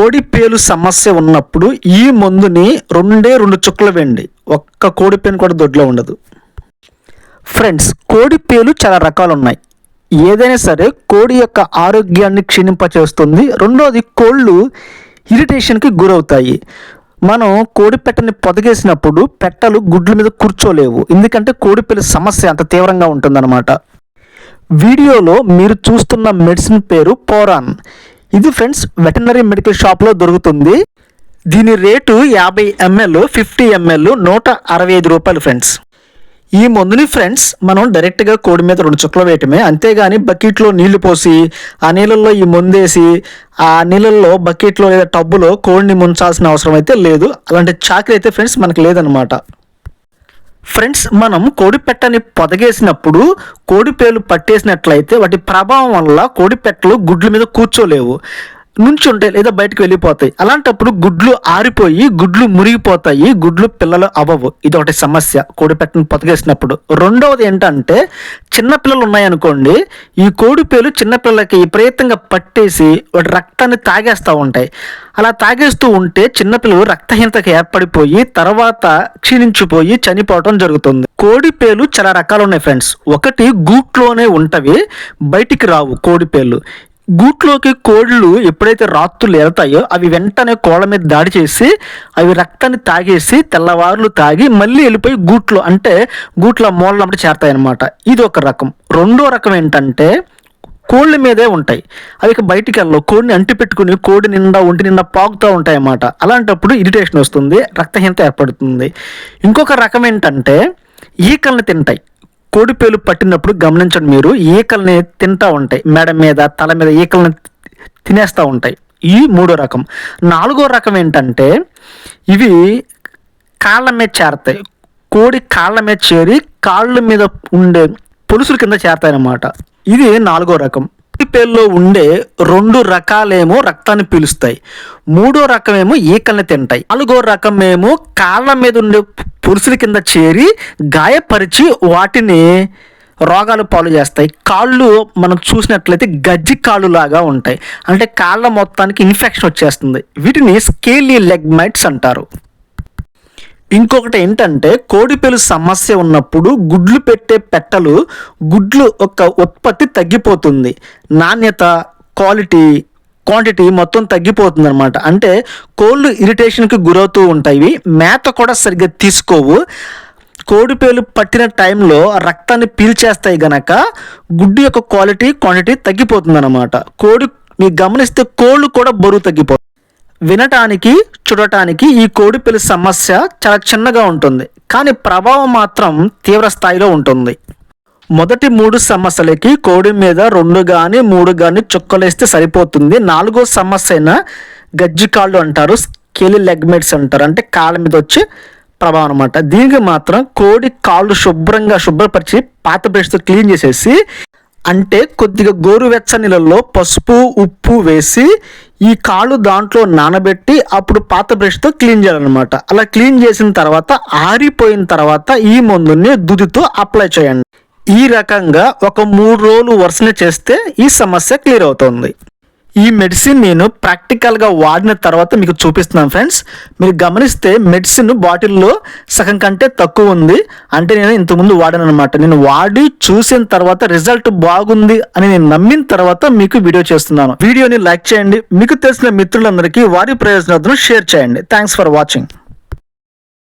కోడి పేలు సమస్య ఉన్నప్పుడు ఈ మందుని రెండే రెండు చుక్కలు వేయండి. ఒక్క కోడి పేను కూడా దొడ్లో ఉండదు. ఫ్రెండ్స్ కోడి పేలు చాలా రకాలు ఉన్నాయి ఏదైనా సరే కోడి యొక్క ఆరోగ్యాన్ని క్షీణింపచేస్తుంది. రెండోది కోళ్ళు ఇరిటేషన్కి గురవుతాయి. మనం కోడి పెట్టని పొదగేసినప్పుడు పెట్టలు గుడ్ల మీద కూర్చోలేవు. ఎందుకంటే కోడి సమస్య అంత తీవ్రంగా ఉంటుందన్నమాట. వీడియోలో మీరు చూస్తున్న మెడిసిన్ పేరు పోరాన్. ఇది ఫ్రెండ్స్ వెటనరీ మెడికల్ షాప్లో దొరుకుతుంది. దీని రేటు యాభై ఎంఎల్ ఫిఫ్టీ ఎంఎల్ నూట అరవై ఐదు రూపాయలు ఫ్రెండ్స్. ఈ మందుని ఫ్రెండ్స్ మనం డైరెక్ట్గా కోడి మీద రెండు చుక్కలు వేయటమే. అంతేగాని బకెట్లో నీళ్ళు పోసి ఆ నీళ్ళల్లో ఈ ముందేసి ఆ నీళ్ళల్లో బకెట్లో లేదా టబ్బులో కోడిని ముంచాల్సిన అవసరం అయితే లేదు. అలాంటి చాకరీ అయితే ఫ్రెండ్స్ మనకు లేదనమాట ఫ్రెండ్స్ మనం కోడిపెట్టని పొదగేసినప్పుడు కోడిపేలు పట్టేసినట్లయితే వాటి ప్రభావం వల్ల కోడిపెట్టలు గుడ్ల మీద కూర్చోలేవు. నుంచి ఉంటాయి లేదా బయటకు వెళ్ళిపోతాయి. అలాంటప్పుడు గుడ్లు ఆరిపోయి గుడ్లు మురిగిపోతాయి గుడ్లు పిల్లలు అవ్వవు. ఇది ఒకటి సమస్య కోడిపెట్టను పొతగేసినప్పుడు. రెండవది ఏంటంటే చిన్నపిల్లలు ఉన్నాయనుకోండి ఈ కోడి పేలు చిన్నపిల్లలకి విపరీతంగా పట్టేసి వాటి రక్తాన్ని తాగేస్తూ ఉంటాయి. అలా తాగేస్తూ ఉంటే చిన్నపిల్లలు రక్తహీనతకు ఏర్పడిపోయి తర్వాత క్షీణించిపోయి చనిపోవటం జరుగుతుంది. కోడి పేలు చాలా రకాలు ఉన్నాయి ఫ్రెండ్స్. ఒకటి గూట్లోనే ఉంటవి బయటికి రావు కోడిపేలు గూట్లోకి కోళ్ళు ఎప్పుడైతే రాత్రులు వెళ్తాయో అవి వెంటనే కోళ్ళ మీద దాడి చేసి అవి రక్తాన్ని తాగేసి తెల్లవారులు తాగి మళ్ళీ వెళ్ళిపోయి గూట్లో అంటే గూట్ల మూలనప్పుడు చేరతాయి అనమాట ఇది ఒక రకం. రెండో రకం ఏంటంటే కోళ్ళ మీదే ఉంటాయి. అవి ఇక బయటికి వెళ్ళవు. కోడిని అంటి పెట్టుకుని కోడి నిండా ఒంటి నిండా పాకుతూ ఉంటాయి అన్నమాట అలాంటప్పుడు ఇరిటేషన్ వస్తుంది రక్తహీనత ఏర్పడుతుంది. ఇంకొక రకం ఏంటంటే ఈకలను తింటాయి. కోడిపేలు పట్టినప్పుడు గమనించండి మీరు ఈకల్ని తింటా ఉంటాయి. మెడ మీద తల మీద ఈకల్ని తినేస్తూ ఉంటాయి. ఈ మూడో రకం. నాలుగో రకం ఏంటంటే ఇవి కాళ్ళ మీద చేరతాయి. కోడి కాళ్ళ మీద చేరి కాళ్ళ మీద ఉండే పొలుసుల కింద చేరతాయి అన్నమాట ఇది నాలుగో రకం. పేల్లో ఉండే రెండు రకాలేమో రక్తాన్ని పీలుస్తాయి. మూడో రకమేమో ఈకల్ని తింటాయి. నాలుగో రకమేమో కాళ్ళ మీద ఉండే పురుషుల కింద చేరి గాయపరిచి వాటిని రోగాలు పాలు చేస్తాయి. కాళ్ళు మనం చూసినట్లయితే గజ్జి కాళ్ళు లాగా ఉంటాయి. అంటే కాళ్ళ మొత్తానికి ఇన్ఫెక్షన్ వచ్చేస్తుంది. వీటిని స్కేలీ లెగ్ మైట్స్ అంటారు. ఇంకొకటి ఏంటంటే కోడిపెలు సమస్య ఉన్నప్పుడు గుడ్లు పెట్టే పెట్టలు గుడ్లు యొక్క ఉత్పత్తి తగ్గిపోతుంది. నాణ్యత క్వాలిటీ క్వాంటిటీ మొత్తం తగ్గిపోతుంది అనమాట అంటే కోళ్ళు ఇరిటేషన్కి గురవుతూ ఉంటాయి. మేత కూడా సరిగ్గా తీసుకోవు. కోడిపేలు పట్టిన టైంలో రక్తాన్ని పీల్చేస్తాయి గనక గుడ్డు యొక్క క్వాలిటీ క్వాంటిటీ తగ్గిపోతుంది అనమాట కోడి మీరు గమనిస్తే కోళ్ళు కూడా బరువు తగ్గిపోతుంది వినటానికి చూడటానికి ఈ కోడిపిల్లి సమస్య చాలా చిన్నగా ఉంటుంది. కానీ ప్రభావం మాత్రం తీవ్ర స్థాయిలో ఉంటుంది. మొదటి మూడు సమస్యలకి కోడి మీద రెండు కానీ మూడు కానీ చుక్కలేస్తే సరిపోతుంది. నాలుగో సమస్య అయిన గజ్జి కాళ్ళు అంటారు స్కెలి లెగ్మెట్స్ అంటారు. అంటే కాళ్ళ మీద వచ్చి ప్రభావం అనమాట దీనికి మాత్రం కోడి కాళ్ళు శుభ్రంగా శుభ్రపరిచి పాత బ్రష్తో క్లీన్ చేసేసి అంటే కొద్దిగా గోరువెచ్చ నీళ్ళల్లో పసుపు ఉప్పు వేసి ఈ కాళ్ళు దాంట్లో నానబెట్టి అప్పుడు పాత బ్రష్తో క్లీన్ చేయాలన్నమాట. అలా క్లీన్ చేసిన తర్వాత ఆరిపోయిన తర్వాత ఈ మందుని దుదితో అప్లై చేయండి. ఈ రకంగా ఒక మూడు రోజులు వరుసనే చేస్తే ఈ సమస్య క్లియర్ అవుతుంది. ఈ మెడిసిన్ నేను ప్రాక్టికల్గా వాడిన తర్వాత మీకు చూపిస్తున్నాను ఫ్రెండ్స్ మీరు గమనిస్తే మెడిసిన్ బాటిల్లో సగం కంటే తక్కువ ఉంది. అంటే నేను ఇంతకుముందు వాడాను అనమాట నేను వాడి చూసిన తర్వాత రిజల్ట్ బాగుంది అని నేను నమ్మిన తర్వాత మీకు వీడియో చేస్తున్నాను. వీడియోని లైక్ చేయండి. మీకు తెలిసిన మిత్రులందరికీ వారి ప్రయోజనాలను షేర్ చేయండి. Thanks for watching